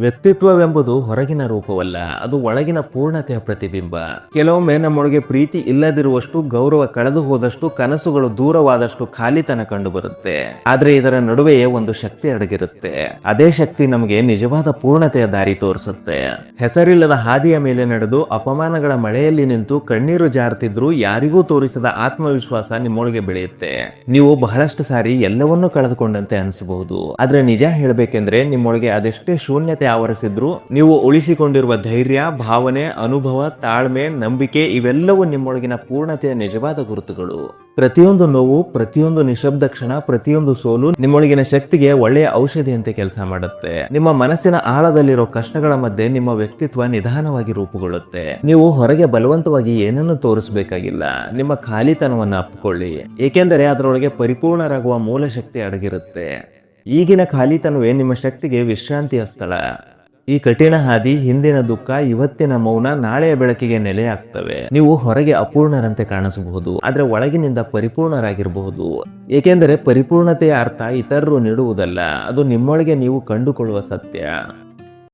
ವ್ಯಕ್ತಿತ್ವವೆಂಬುದು ಹೊರಗಿನ ರೂಪವಲ್ಲ, ಅದು ಒಳಗಿನ ಪೂರ್ಣತೆಯ ಪ್ರತಿಬಿಂಬ. ಕೆಲವೊಮ್ಮೆ ನಮ್ಮೊಳಗೆ ಪ್ರೀತಿ ಇಲ್ಲದಿರುವಷ್ಟು, ಗೌರವ ಕಳೆದು ಹೋದಷ್ಟು, ಕನಸುಗಳು ದೂರವಾದಷ್ಟು ಖಾಲಿತನ ಕಂಡು ಬರುತ್ತೆ ಆದ್ರೆ ಇದರ ನಡುವೆಯೇ ಒಂದು ಶಕ್ತಿ ಅಡಗಿರುತ್ತೆ. ಅದೇ ಶಕ್ತಿ ನಮಗೆ ನಿಜವಾದ ಪೂರ್ಣತೆಯ ದಾರಿ ತೋರಿಸುತ್ತೆ. ಹೆಸರಿಲ್ಲದ ಹಾದಿಯ ಮೇಲೆ ನಡೆದು, ಅಪಮಾನಗಳ ಮಳೆಯಲ್ಲಿ ನಿಂತು, ಕಣ್ಣೀರು ಜಾರ್ತಿದ್ರು ಯಾರಿಗೂ ತೋರಿಸದ ಆತ್ಮವಿಶ್ವಾಸ ನಿಮ್ಮೊಳಗೆ ಬೆಳೆಯುತ್ತೆ. ನೀವು ಬಹಳಷ್ಟು ಸಾರಿ ಎಲ್ಲವನ್ನೂ ಕಳೆದುಕೊಂಡಂತೆ ಅನಿಸಬಹುದು. ಆದ್ರೆ ನಿಜ ಹೇಳಬೇಕೆಂದ್ರೆ, ನಿಮ್ಮೊಳಗೆ ಅದೆಷ್ಟೇ ಶೂನ್ಯತೆ ಆವರಿಸಿದ್ರು. ನೀವು ಉಳಿಸಿಕೊಂಡಿರುವ ಧೈರ್ಯ, ಭಾವನೆ, ಅನುಭವ, ತಾಳ್ಮೆ, ನಂಬಿಕೆ ಇವೆಲ್ಲವೂ ನಿಮ್ಮೊಳಗಿನ ಪೂರ್ಣತೆಯ ನಿಜವಾದ ಗುರುತುಗಳು. ಪ್ರತಿಯೊಂದು ನೋವು, ಪ್ರತಿಯೊಂದು ನಿಶಬ್ದ ಕ್ಷಣ, ಪ್ರತಿಯೊಂದು ಸೋಲು ನಿಮ್ಮೊಳಗಿನ ಶಕ್ತಿಗೆ ಒಳ್ಳೆಯ ಔಷಧಿಯಂತೆ ಕೆಲಸ ಮಾಡುತ್ತೆ. ನಿಮ್ಮ ಮನಸ್ಸಿನ ಆಳದಲ್ಲಿರೋ ಕಷ್ಟಗಳ ಮಧ್ಯೆ ನಿಮ್ಮ ವ್ಯಕ್ತಿತ್ವ ನಿಧಾನವಾಗಿ ರೂಪುಗೊಳ್ಳುತ್ತೆ. ನೀವು ಹೊರಗೆ ಬಲವಂತವಾಗಿ ಏನನ್ನು ತೋರಿಸಬೇಕಾಗಿಲ್ಲ. ನಿಮ್ಮ ಖಾಲಿತನವನ್ನು ಅಪ್ಪಿಕೊಳ್ಳಿ ಏಕೆಂದರೆ ಅದರೊಳಗೆ ಪರಿಪೂರ್ಣರಾಗುವ ಮೂಲ ಶಕ್ತಿ ಅಡಗಿರುತ್ತೆ. ಈಗಿನ ಖಾಲಿತನವೇ ನಿಮ್ಮ ಶಕ್ತಿಗೆ ವಿಶ್ರಾಂತಿಯ ಸ್ಥಳ? ಈ ಕಠಿಣ ಹಾದಿ ಹಿಂದಿನ ದುಃಖ ಇವತ್ತಿನ ಮೌನ ನಾಳೆಯ ಬೆಳಕಿಗೆ ನೆಲೆಯಾಗ್ತವೆ ನೀವು ಹೊರಗೆ ಅಪೂರ್ಣರಂತೆ ಕಾಣಿಸಬಹುದು, ಆದ್ರೆ ಒಳಗಿನಿಂದ ಪರಿಪೂರ್ಣರಾಗಿರಬಹುದು. ಏಕೆಂದರೆ ಪರಿಪೂರ್ಣತೆಯ ಅರ್ಥ ಇತರರು ನೀಡುವುದಲ್ಲ, ಅದು ನಿಮ್ಮೊಳಗೆ ನೀವು ಕಂಡುಕೊಳ್ಳುವ ಸತ್ಯ.